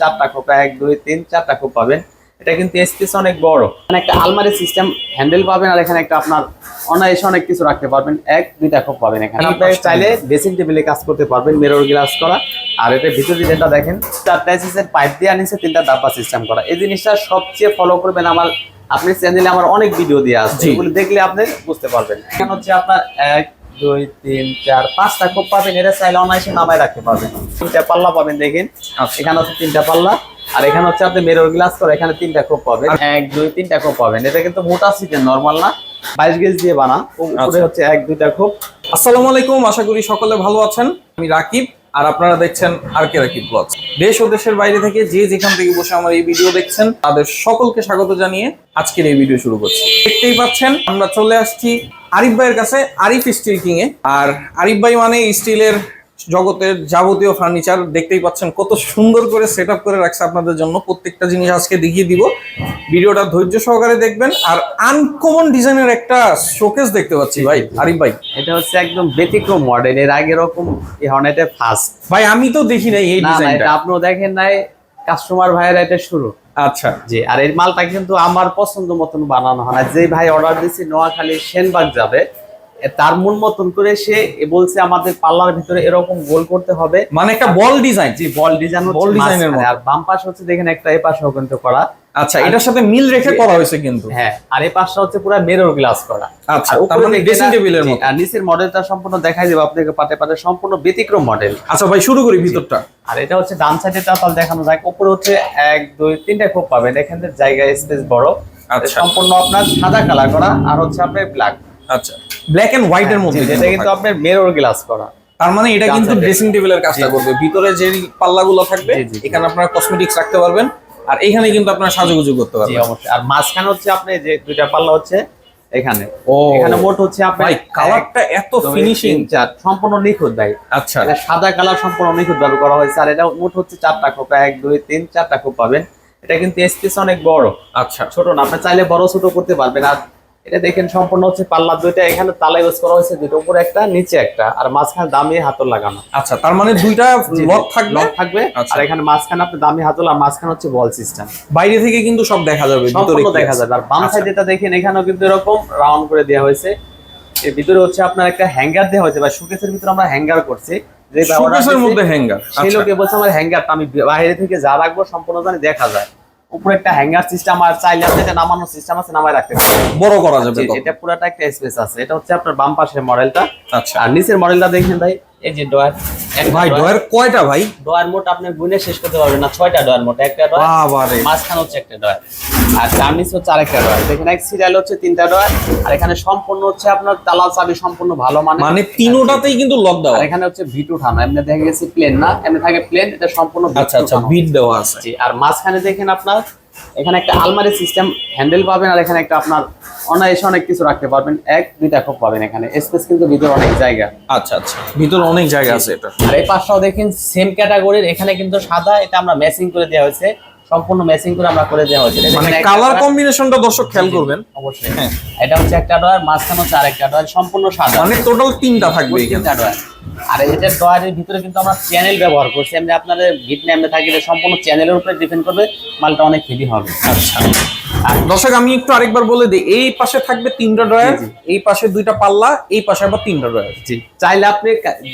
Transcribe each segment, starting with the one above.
চারটা খোপা এক দুই তিন চারটা খোপ পাবেন। এটা কিন্তু স্পেস অনেক বড়। এখানে একটা আলমারি সিস্টেম হ্যান্ডেল পাবেন আর এখানে একটা আপনার অনায়াসে অনেক কিছু রাখতে পারবেন। এক দুইটা খোপ পাবেন এখানে। আপনি চাইলে ড্রেসিং টেবিলে কাজ করতে পারবেন মিরর গ্লাস করা। আর এটা ভিতরে যেটা দেখেন চারটা এসএসের পাইপ দিয়ে আনিছে তিনটা ডাব্বা সিস্টেম করা। এই জিনিসটা সবচেয়ে ফলো করবেন আমার আপনি চ্যানেলে আমার অনেক ভিডিও দেওয়া আছে। এগুলো দেখলে আপনি বুঝতে পারবেন। এখানে হচ্ছে আপনার এক দুই তিন চার পাঁচটা খোপ পাবেন এটা চাইলে অনায়াসে নামায় রাখতে পারবেন। তিনটা পাল্লা পাবেন দেখেন। আচ্ছা। এখানে হচ্ছে তিনটা পাল্লা আর এখানে হচ্ছে আপনি মেরর গ্লাস করে এখানে তিনটা খোপ পাবেন। এক দুই তিনটা খোপ পাবেন। এটা কিন্তু মোটা সিটের নর্মাল না। বাইশ গেজ দিয়ে বানা উপরে আচ্ছা। হচ্ছে এক দুইটা খোপ আসসালামু আলাইকুম আশা করি সকলে ভালো আছেন। আমি রাকিব। আর আপনারা দেখছেন আর কে রাখি ব্লগস দেশ ও দেশের বাইরে থেকে যে যেখান থেকে বসে আমার এই ভিডিও দেখছেন, তাদের সকলকে স্বাগত জানিয়ে আজকের এই ভিডিও শুরু করছি। দেখতেই পাচ্ছেন, আমরা চলে আসছি আরিফ ভাইয়ের কাছে আরিফ স্টিল কিং এ। আর আরিফ ভাই মানে স্টিলের জগতের যাবতীয় ফার্নিচার দেখতেই পাচ্ছেন কত সুন্দর করে সেট করে রাখছে আপনাদের জন্য। প্রত্যেকটা জিনিস আজকে দেখিয়ে দিব। ভিডিওটা ধৈর্য সহকারে দেখবেন। আর আনকমন ডিজাইনের একটা শোকেস দেখতে পাচ্ছি ভাই আরিফ ভাই। এটা হচ্ছে একদম ব্যতিক্রম মডেল এর আগে এরকম হর্নেটে ফার্স্ট ভাই আমি তো দেখি নাই এই ডিজাইনটা আপনিও দেখেন নাই। কাস্টমার ভাইয়ের এটা শুরু। আচ্ছা। জি আর এই মালটা কিন্তু আমার পছন্দ মতন বানানো হয় না। যে ভাই অর্ডার দিয়েছি নোয়াখালী সেনবাগ যাবে। তার মন মতন করে সে বলছে আমাদের পাল্লার ভিতরে এরকম গোল করতে হবে। মানে একটা বল ডিজাইন। জি বল ডিজাইন বল ডিজাইনের। আর বাম পাশ হচ্ছে দেখেন একটা এ পাশেও কিন্তু করা। আচ্ছা এটার সাথে মিল রেখে করা হয়েছে কিন্তু। হ্যাঁ আর এই পাশটা হচ্ছে পুরো মিরর গ্লাস করা। আচ্ছা তার উপরে মানে ড্রেসিং টেবিলের মতো। আর নিচের মডেলটা সম্পূর্ণ দেখাই দেবো আপনাকে পাটে পাটে সম্পূর্ণ ব্যতিক্রম মডেল আচ্ছা ভাই শুরু করি ভিতরটা। আর এটা হচ্ছে ডান সাইডে তাহলে দেখানো যায় উপরে হচ্ছে এক দুই তিনটা খোপ পাবেন। এখানে জায়গা স্পেস বড়। আচ্ছা। সম্পূর্ণ আপনার সাদা কালার করা। আর হচ্ছে আপনার ব্ল্যাক আচ্ছা। ব্ল্যাক এন্ড হোয়াইট এর মধ্যে এটা কিন্তু আপনার মিরর গ্লাস করা। তার মানে এটা কিন্তু। ড্রেসিং টেবিলের কাজটা করবে। ভিতরে যে পাল্লাগুলো থাকবে। এখানে আপনারা কসমেটিক্স রাখতে পারবেন। আর এখানে কিন্তু আপনারা সাজুগুজু করতে পারবেন। অবশ্যই। আর মাঝখানে হচ্ছে আপনি যে দুইটা পাল্লা হচ্ছে এখানে। ও। এখানে মোট হচ্ছে আপনার ভাই কালারটা এত ফিনিশিং চার সম্পূর্ণ নিখুঁত ভাই। আচ্ছা। এটা সাদা কালার সম্পূর্ণ নিখুঁত ভাবে করা হয়েছে। আর এটা মোট হচ্ছে চারটা খোপ এক দুই তিন চারটা খোপ পাবেন। এটা কিন্তু স্পেস অনেক বড়। আচ্ছা। ছোট না। আপনি চাইলে বড় ছোট করতে পারবেন। আর এটা দেখেন সম্পূর্ণ হচ্ছে পাল্লা দুইটা এখানে তালা ইউজ করা হয়েছে দুটো উপরে একটা নিচে একটা আর মাঝখানে দামি হাতল লাগানো। আচ্ছা তার মানে দুইটা লক থাকবে? লক থাকবে আচ্ছা। আর এখানে মাঝখানে আপনি দামি হাতল আর মাঝখানে হচ্ছে বল সিস্টেম বাইরে থেকে কিন্তু সব দেখা যাবে ভিতরে সম্পূর্ণ দেখা যাবে। আর বাম আচ্ছা। সাইডে এটা দেখেন এখানেও কিন্তু এরকম রাউন্ড করে দেওয়া হয়েছে। এর ভিতরে হচ্ছে আপনার একটা হ্যাঙ্গার দেওয়া হয়েছে। বা শুকেসের ভিতরে আমরা হ্যাঙ্গার করছি। যে মধ্যে আচ্ছা। হ্যাঙ্গার সেই লোকে বলছে আমার হ্যাঙ্গারটা আমি বাইরে থেকে যা রাখব সম্পূর্ণ জানি দেখা যায়। উপরে একটা হ্যাঙ্গার সিস্টেম আর চাইলে আপনি এটা নামানোর সিস্টেম আছে নামায় রাখতে পারেন। বড় করা যাবে এটা পুরোটা একটা স্পেস আছে। এটা হচ্ছে আপনার বাম পাশের মডেলটা। আচ্ছা। আর নিচের মডেলটা দেখেন ভাই এই যে ডয়ার ভাই ডয়ার কয়টা ভাই? ডয়ার মোট আপনি গুনে শেষ করতে পারবেন না ছয়টা ডয়ার মোট। একটা ডয়ার মাঝখানে হচ্ছে একটা ডয়ার আর তার নিচে হচ্ছে আরেকটা ডয়ার দেখেন এক সিরিয়াল হচ্ছে তিনটা ডয়ার আর এখানে সম্পূর্ণ হচ্ছে আপনার তালা চাবি সম্পূর্ণ ভালো মানে মানে তিনোটাতেই কিন্তু লক দেওয়া। আর এখানে হচ্ছে ভিট উঠানো এমনি দেখা গেছে প্লেন না এমনি থাকে প্লেন এটা সম্পূর্ণ আচ্ছা আচ্ছা। বিট দেওয়া আছে। আর মাঝখানে দেখেন আপনার এখানে একটা আলমারি সিস্টেম হ্যান্ডেল পাবেন আর এখানে একটা আপনার অনায়াসে অনেক কিছু রাখতে পারবেন। এক দুইটা খোপ পাবেন এখানে। স্পেস কিন্তু ভিতরে অনেক জায়গা। আচ্ছা আচ্ছা ভিতরে অনেক জায়গা আছে এটা। আর এই পাশটাও দেখেন সেম ক্যাটাগরির এখানে কিন্তু সাদা এটা আমরা ম্যাচিং করে দেওয়া হয়েছে। সম্পূর্ণ ম্যাচিং করে আমরা করে দেওয়া হয়েছে। মানে কালার কম্বিনেশনটা দর্শক খেয়াল করবেন। অবশ্যই। হ্যাঁ। এটা হচ্ছে একটা ডয়ার মাঝখানে হচ্ছে আরেকটা ডয়ার সম্পূর্ণ সাদা। মানে টোটাল তিনটা থাকবে তিনটা ডয়ার আর এটা ডয়ারের ভিতরে কিন্তু আমরা চ্যানেল ব্যবহার করছি। এমনি আপনাদের ভিট নেমে থাকলে সম্পূর্ণ চ্যানেলের উপরে ডিপেন্ড করবে মালটা অনেক হেভি হবে। আচ্ছা। দর্শক আমি একটু আরেকবার বলে দিই এই পাশে থাকবে তিনটা ড্রয়ার। এই পাশে দুইটা পাল্লা এই পাশে আবার তিনটা ড্রয়ার। জি। চাইলে আপনি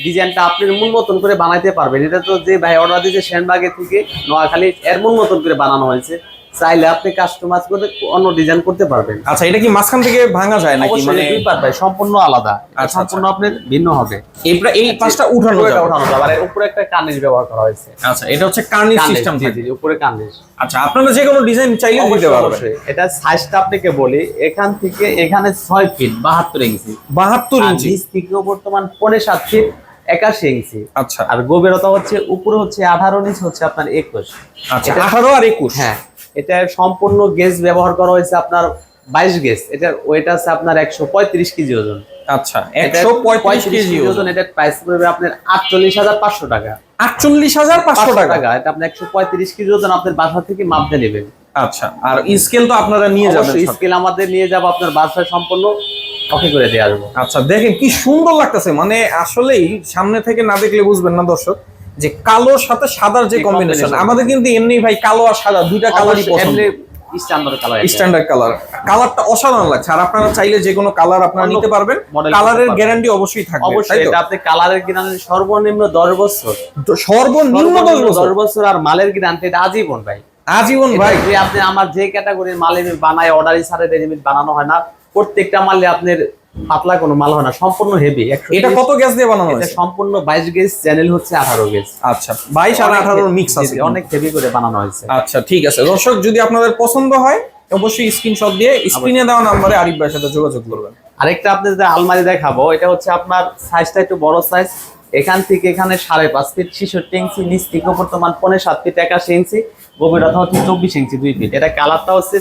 ডিজাইনটা আপনার মন মতন করে বানাইতে পারবেন। এটা তো যে ভাই অর্ডার দিয়েছে সেনবাগে থেকে নোয়াখালী এর মন মতন করে বানানো হয়েছে। চাইলে আপনি কাস্টমাইজ করে অন্য ডিজাইন করতে পারবেন। আচ্ছা এটা কি মাঝখান থেকে ভাঙা যায় নাকি? মানে দুই part ভাই সম্পূর্ণ আলাদা। আচ্ছা, সম্পূর্ণ আপনার ভিন্ন হবে। এইটা এই পাশটা উঠানো যাবে। ওঠানো যাবে। আর উপরে একটা কার্নিশ ব্যবহার করা হয়েছে। আচ্ছা এটা হচ্ছে কার্নিশ কার্নিশ, সিস্টেম জি, উপরে কার্নিশ আচ্ছা আপনারা যে কোনো ডিজাইন চাইলে দিতে পারবেন। এটা সাইজটা আপনাকে বলি এখান থেকে এখানে ছয় ফিট বাহাত্তর ইঞ্চি। বাহাত্তর আর ইঞ্চি। নিচ থেকেও বর্তমান পনেরো সাত ফিট একাশি ইঞ্চি। আচ্ছা। আর গভীরতা হচ্ছে উপরে হচ্ছে আঠারো নিচ হচ্ছে আপনার একুশ। আচ্ছা আঠারো আর একুশ? হ্যাঁ। এটা সম্পূর্ণ গেজ ব্যবহার করা হয়েছে আপনার বাইশ গেজ। এটার ওয়েট আছে আপনার একশো পঁয়ত্রিশ কেজি ওজন। আচ্ছা একশো পঁয়ত্রিশ কেজি ওজন। এটার প্রাইস পড়বে আপনার আটচল্লিশ হাজার পাঁচশো টাকা। আটচল্লিশ হাজার পাঁচশো টাকা? টাকা এটা আপনি একশো পঁয়ত্রিশ কেজি ওজন আপনার বাসা থেকে মাপতে নেবেন। আচ্ছা আর স্কেল তো আপনারা নিয়ে যাবেন স্কেল আমাদের নিয়ে যাব আপনার বাসায় সম্পূর্ণ ওকে করে দিয়ে আসব। আচ্ছা দেখেন কি সুন্দর লাগতেছে। মানে আসলেই সামনে থেকে না দেখলে বুঝবেন না দর্শক। যে কালোর সাথে সাদার যে কম্বিনেশন আমাদের কিন্তু এমনি ভাই কালো আর সাদা দুইটা কালারই পছন্দ। স্ট্যান্ডার্ড কালার স্ট্যান্ডার্ড কালার কালারটা অসাধারণ লাগছে। আর আপনারা চাইলে যে কোনো কালার আপনারা নিতে পারবেন। কালারের গ্যারান্টি অবশ্যই থাকবে অবশ্যই এটা আপনি কালারের গ্যারান্টি সর্বনিম্ন 10 বছর। সর্বনিম্ন দশ সর্বনিম্ন বছর। 10 বছর আর মালের গ্যারান্টি এটা আজীবন ভাই। আজীবন ভাই। আপনি আমার যে ক্যাটাগরির মাল আমি বানাই অর্ডারই রেডিমেড বানানো হয় না প্রত্যেকটা মালে আপনার পাতলা কোনো মাল হয় না সম্পূর্ণ হেভি এটা কত গ্যাস দিয়ে বানানো হয়েছে? সম্পূর্ণ 22 গেজ চ্যানেল হচ্ছে 18 গেজ আচ্ছা বাইশ আর আঠারোর মিক্স আছে অনেক হেভি করে বানানো হয়েছে। আচ্ছা ঠিক আছে। দর্শক যদি আপনাদের পছন্দ হয় অবশ্যই স্ক্রিনশট দিয়ে স্ক্রিনে দেওয়া নাম্বারে আরিফ ভাইয়ের সাথে যোগাযোগ করবেন। আরেকটা আপনি যে আলমারি দেখাবো এটা হচ্ছে আপনার সাইজটা একটু বড় সাইজ এখান থেকে এখানে সাড়ে পাঁচ ফিট ছেষট্টি ইঞ্চি নিচ থেকে বর্তমান পনেরো সাত ফিট একাশি ইঞ্চি গভীরতা হচ্ছে চব্বিশ ইঞ্চি দুই ফিট এটা কালারটা হচ্ছে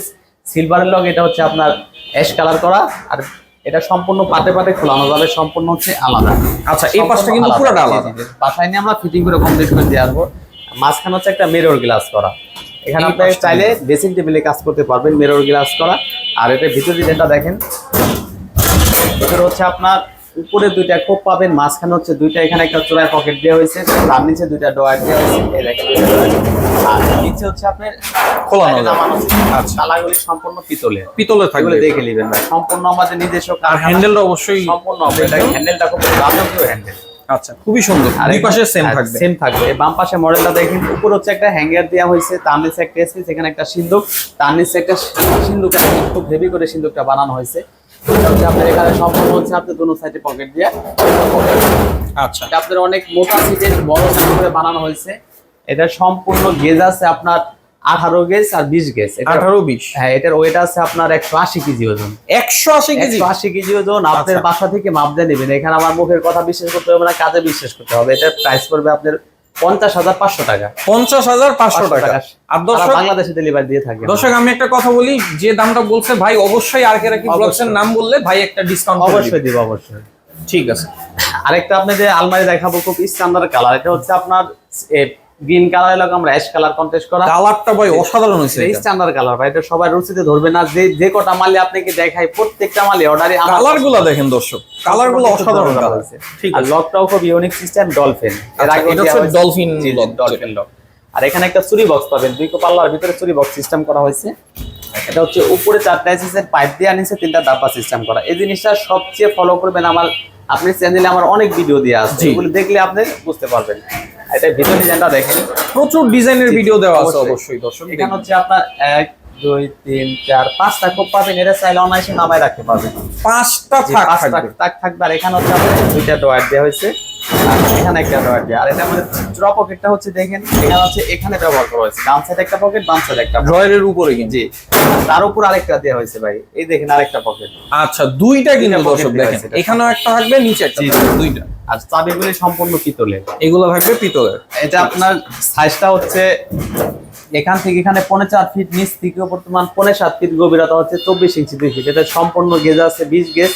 সিলভারের লগ এটা হচ্ছে আপনার অ্যাশ কালার করা। আর এটা সম্পূর্ণ পাতে পাতে খোলানো যাবে সম্পূর্ণ হচ্ছে আলাদা। আচ্ছা এই পাশটা কিন্তু পুরোটা আলাদা। বাসায় নিয়ে আমরা ফিটিং করে কমপ্লিট করে দিয়ে আসব। মাঝখানে হচ্ছে একটা মিরর গ্লাস করা। এখানে আপনি চাইলে ড্রেসিং টেবিলে কাজ করতে পারবেন মিরর গ্লাস করা। আর এটা ভিতরে যেটা দেখেন। ভিতরে হচ্ছে আপনার উপরে দুইটা কোপ পাবেন মাঝখানে হচ্ছে দুইটা এখানে একটা চোরাই পকেট দেওয়া হয়েছে তার নিচে দুইটা ডয়ার দেওয়া হয়েছে এই দেখেন। আর নিচে হচ্ছে আপনার খোলানো। নামানো আচ্ছা। তালাগুলি সম্পূর্ণ পিতলের। থাকবে। দেখে নেবেন ভাই। সম্পূর্ণ আমাদের নিজস্ব আর হ্যান্ডেলটা অবশ্যই সম্পূর্ণ হ্যান্ডেলটা খুব রাজকীয় হ্যান্ডেল আচ্ছা খুবই সুন্দর। দুই পাশে সেম থাকবে। সেম থাকবে। বাম পাশে মডেলটা দেখেন উপর হচ্ছে একটা হ্যাঙ্গার দেওয়া হয়েছে তার নিচে একটা এসপিস এখানে একটা সিন্দুক তার নিচে একটা সিন্দুক খুব হেভি করে সিন্দুকটা বানানো হয়েছে। হচ্ছে আপনার এখানে সম্পূর্ণ হচ্ছে আপনি দুটো সাইডে পকেট দিয়ে। আচ্ছা। এটা আপনার অনেক মোটা সিটের বড় সাইজ করে বানানো হয়েছে। এটা সম্পূর্ণ গেজ আছে আপনার আঠারো গেজ আর বিশ গেজ আঠারো বিশ? হ্যাঁ এটার ওয়েট আছে আপনার একশো আশি কেজি ওজন। একশো আশি কেজি? আশি কেজি ওজন আপনার আচ্ছা। বাসা থেকে মাপ দিয়ে নেবেন। এখানে আমার মুখের কথা বিশ্বাস করতে হবে না কাজে বিশ্বাস করতে হবে। এটার প্রাইস পড়বে আপনার পঞ্চাশ হাজার পাঁচশো টাকা। পঞ্চাশ হাজার পাঁচশো টাকা। আর দর্শক বাংলাদেশে ডেলিভারি দিয়ে থাকে। দর্শক আমি একটা কথা বলি যে দামটা বলছে ভাই অবশ্যই আর কেরা কি। ব্লগসের নাম বললে ভাই একটা ডিসকাউন্ট অবশ্যই দিব। অবশ্যই। ঠিক আছে। আরেকটা আপনি যে আলমারি দেখাবো খুব স্ট্যান্ডার্ড কালার এটা হচ্ছে আপনার গ্রিন কালার এলাকা আমরা অ্যাশ কালার কন্টেস্ট করা। কালারটা ভাই অসাধারণ হয়েছে এটা। স্ট্যান্ডার্ড কালার ভাই এটা সবাই রুচিতে ধরবে না। যে যে কটা মালে আপনাকে দেখাই প্রত্যেকটা মালে অর্ডারে কালারগুলা দেখেন দর্শক কালারগুলো অসাধারণ কালার ঠিক আর আছে লকটাও খুব ইউনিক সিস্টেম ডলফিন আচ্ছা, এটা হচ্ছে dolphin lock ডলফিন লক আর এখানে একটা চুরি বক্স পাবেন। দুই পাল্লার ভিতরে চুরি বক্স সিস্টেম করা হয়েছে। এটা হচ্ছে উপরে চারটা এসেছে পাইপ দিয়ে আনিছে তিনটা ডাব্বা সিস্টেম করা। এই জিনিসটা সবচেয়ে ফলো করবেন আমার আপনি চ্যানেলে আমার অনেক ভিডিও দিয়ে আছে। এগুলো দেখলে আপনি বুঝতে পারবেন। এটা ভিতরে ডিজাইনটা দেখেন প্রচুর ডিজাইনের ভিডিও দেওয়া আছে অবশ্যই। দর্শক এখানে হচ্ছে আপনার এক দুই তিন চার পাঁচটা কোপ পাবেন। এটা চাইলে অনায়াসে নামায় রাখতে পারবেন। পাঁচটা জি, থাক থাকবে। তাক থাকবে। আর এখানে হচ্ছে আপনার দুইটা ডয়ার দেওয়া হয়েছে। আর এখানে একটা ডয়ার দেওয়া আর এটা আমাদের ড্র পকেটটা হচ্ছে দেখেন এখানে হচ্ছে এখানে ব্যবহার করা হয়েছে। ডান সাইড একটা পকেট বাম সাইড একটা। ড্রয়ারের উপরে কিন্তু। জি। তার উপর আরেকটা দেওয়া হয়েছে ভাই। এই দেখেন আরেকটা পকেট আচ্ছা দুইটা কিন্তু দর্শক দেখেন। এখানেও একটা থাকবে নিচে একটা দুইটা। আর চাবিগুলি সম্পূর্ণ পিতলের। এগুলো থাকবে পিতলের। এটা আপনার সাইজটা হচ্ছে এখান থেকে এখানে পনে চার ফিট নিচ থেকে বর্তমান পনে সাত ফিট গভীরতা হচ্ছে চব্বিশ ইঞ্চি দুই ফিট এটা সম্পূর্ণ গেজ আছে বিশ গেজ।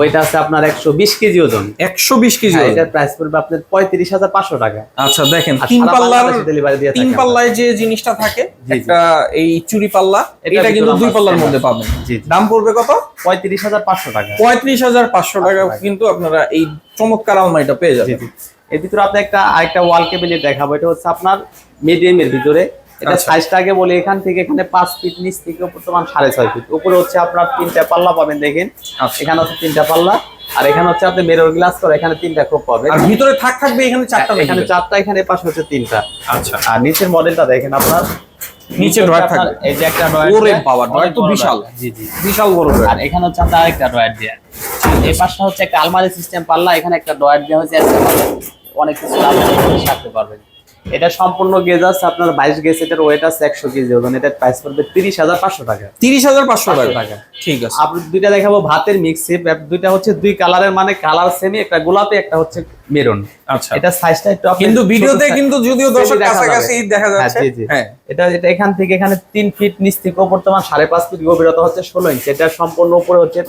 ওইটা আছে আপনার একশো বিশ কেজি ওজন। একশো বিশ কেজি হ্যাঁ, এটার প্রাইস পড়বে আপনার পঁয়ত্রিশ হাজার পাঁচশো টাকা। আচ্ছা দেখেন তিন পাল্লার দিয়ে তিন পাল্লায় যে জিনিসটা থাকে। একটা এই চুরি পাল্লা এটা কিন্তু দুই পাল্লার মধ্যে পাবেন। দাম পড়বে কত? পঁয়ত্রিশ হাজার পাঁচশো টাকা। পঁয়ত্রিশ হাজার পাঁচশো টাকা কিন্তু আপনারা এই চমৎকার আলমারিটা পেয়ে যাবেন। এর ভিতরে আপনি একটা আরেকটা ওয়াল ক্যাবিনেট দেখাবো। এটা হচ্ছে আপনার মিডিয়ামের ভিতরে। এটা আচ্ছা। সাইজটা আগে বলি এখান থেকে এখানে পাঁচ ফিট নিচ থেকে বর্তমান সাড়ে ছয় ফিট উপরে হচ্ছে আপনার তিনটা পাল্লা পাবেন দেখেন। আচ্ছা। এখানে হচ্ছে তিনটা পাল্লা। আর এখানে হচ্ছে আপনি মেরর গ্লাস করে এখানে তিনটা খোপ পাবেন। আর ভিতরে থাক থাকবে এখানে চারটা এখানে চারটা এখানে পাশে হচ্ছে তিনটা। আচ্ছা। আর নিচের মডেলটা দেখেন আপনার। নিচে ড্রয়ার থাকবে। এই যে একটা ড্রয়ার ওরে দেয়া, বাবা, ড্রয়ার তো বিশাল। জি জি। বিশাল বড় ড্রয়ার আর এখানে হচ্ছে আপনার আরেকটা ড্রয়ার দেয়া। এই পাশটা হচ্ছে একটা আলমারি সিস্টেম পাল্লা এখানে একটা ড্রয়ার দেওয়া হয়েছে অনেক কিছু সারতে পারবেন। এটা সম্পূর্ণ গেজ আছে আপনার বাইশ গেজ এটার ওয়েট আছে একশো কেজি ওজন। এটার প্রাইস পড়বে তিরিশ হাজার পাঁচশো টাকা। তিরিশ হাজার পাঁচশো টাকা। ঠিক আছে। আপনি দুইটা দেখাবো ভাতের মিক্সি দুইটা হচ্ছে দুই কালারের মানে কালার সেমি একটা গোলাপি একটা হচ্ছে মেরুন আচ্ছা। এটা সাইজটা একটু কিন্তু ভিডিওতে কিন্তু যদিও দর্শক দেখা যাবে। কাছাকাছি দেখা হ্যাঁ, যাচ্ছে জি, জি। হ্যাঁ। এটা এটা এখান থেকে এখানে তিন ফিট নিচ থেকে বর্তমান সাড়ে পাঁচ ফিট গভীরতা হচ্ছে ষোলো ইঞ্চি এটা সম্পূর্ণ উপরে হচ্ছে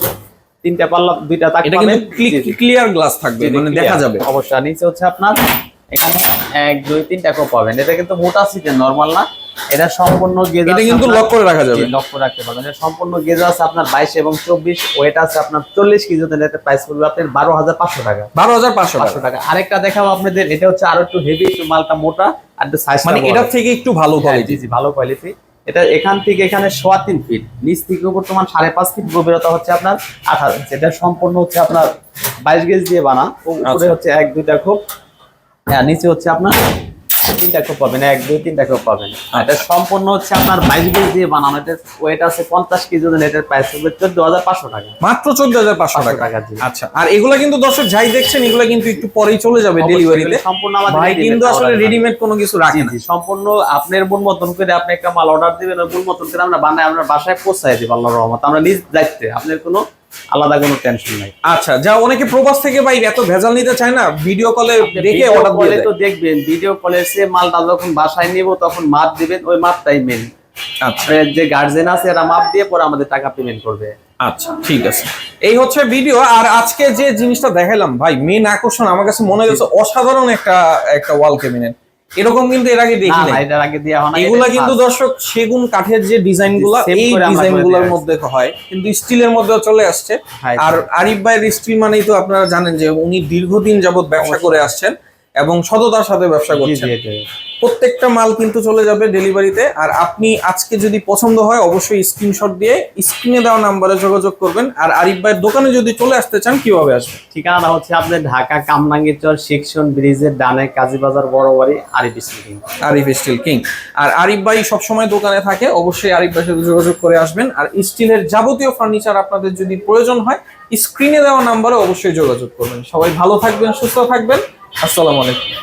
তিনটা পাল্লা দুইটা তাক এটা। কিন্তু। ক্লিয়ার গ্লাস থাকবে মানে দেখা যাবে। অবশ্যই আর নিচে হচ্ছে আপনার এখানে এক দুই তিনটা কোপ পাবেন। এটা কিন্তু মোটা সিটের নর্মাল না। এটা সম্পূর্ণ গেজ এটা কিন্তু লক করে রাখা যাবে। লক্ষ্য রাখতে পারবেন। এটা সম্পূর্ণ গেজ আছে আপনার বাইশ এবং চব্বিশ। ওয়েট আছে আপনার চল্লিশ কেজি ওজনের এটা প্রাইস পড়বে আপনার বারো হাজার পাঁচশো টাকা। বারো হাজার পাঁচশো টাকা। পাঁচশো টাকা। আরেকটা দেখাবো আপনাদের এটা হচ্ছে আরও একটু হেভি একটু মালটা মোটা আর একটু সাইজ মানে এটার থেকে একটু ভালো কোয়ালিটি জি জি ভালো কোয়ালিটি এটা এখান থেকে এখানে সোয়া তিন ফিট নিচ থেকে বর্তমান সাড়ে পাঁচ ফিট গভীরতা হচ্ছে আপনার আঠারো ইঞ্চি এটা সম্পূর্ণ হচ্ছে আপনার বাইশ গেজ দিয়ে বানা। উপরে আচ্ছা। হচ্ছে এক দুইটা খুব হ্যাঁ নিচে হচ্ছে আপনার তিনটা খোপ পাবেন এক দুই তিনটা খোপ পাবেন। এটা সম্পূর্ণ হচ্ছে আপনার বাইশ গেজ দিয়ে বানানো এটা ওয়েট আছে পঞ্চাশ কেজি ওজন এটার প্রাইস হবে চোদ্দ হাজার পাঁচশো টাকা। মাত্র চোদ্দ হাজার পাঁচশো টাকা। আচ্ছা আর এগুলা কিন্তু দর্শক যাই দেখছেন এগুলা কিন্তু একটু পরেই চলে যাবে ডেলিভারিতে সম্পূর্ণ ভাই কিন্তু আসলে রেডিমেড কোনো কিছু জি রাখে না সম্পূর্ণ আপনার মন মতন করে আপনি একটা মাল অর্ডার দিবেন মন মতন করে আমরা বানাই আপনার বাসায় পৌঁছাই দিব আল্লাহর রহমত। আমরা নিজ দায়িত্বে আপনার কোনো আলাদা কোনো টেনশন নাই। আচ্ছা যা অনেকে প্রবাস থেকে ভাই এত ভেজাল নিতে চায় না ভিডিও কলে দেখে অর্ডার দিয়ে তো দেখবেন ভিডিও কলে সে মালটা যখন বাসায় নিব তখন মাপ দিবেন ওই মাপটাই মেন আচ্ছা। যে গার্জেন আছে এরা মাপ দিয়ে পরে আমাদের টাকা পেমেন্ট করবে। আচ্ছা ঠিক আছে। এই হচ্ছে ভিডিও আর আজকে যে জিনিসটা দেখালাম ভাই মেন আকর্ষণ আমার কাছে মনে হয়েছে অসাধারণ একটা একটা ওয়াল ক্যাবিনেট এরকম কিন্তু এর আগে দেখি না এর এটার আগে দেয়া হয় না এগুলা কিন্তু দর্শক সেগুন কাঠের যে ডিজাইনগুলো এই ডিজাইনগুলোর ডিজাইনগুলোর মধ্যে হয়। কিন্তু স্টিলের মধ্যে চলে আসছে। আর আরিফ ভাইয়ের স্টিল মানেই তো আপনারা জানেন যে উনি দীর্ঘদিন যাবত ব্যবসা করে আসছেন। এবং সততার সাথে ব্যবসা করছেন। প্রত্যেকটা মাল কিন্তু চলে যাবে ডেলিভারিতে আর আপনি আজকে যদি পছন্দ হয় অবশ্যই স্ক্রিনশট দিয়ে স্ক্রিনে দেওয়া নাম্বারে যোগাযোগ করবেন। আর আরিফ ভাইয়ের দোকানে যদি চলে আসতে চান কীভাবে আসবে? ঠিকানা হচ্ছে আপনার ঢাকা কামরাঙ্গীরচর সেকশন ব্রিজের ডানে কাজীবাজার বড় বাড়ি Arif steel king. Arif steel king. আর আরিফ ভাই সবসময় দোকানে থাকে অবশ্যই আরিফ ভাইয়ের সাথে যোগাযোগ করে আসবেন। আর স্টিলের যাবতীয় ফার্নিচার আপনাদের যদি প্রয়োজন হয় স্ক্রিনে দেওয়া নাম্বারে অবশ্যই যোগাযোগ করবেন। সবাই ভালো থাকবেন সুস্থ থাকবেন। আসসালামু আলাইকুম।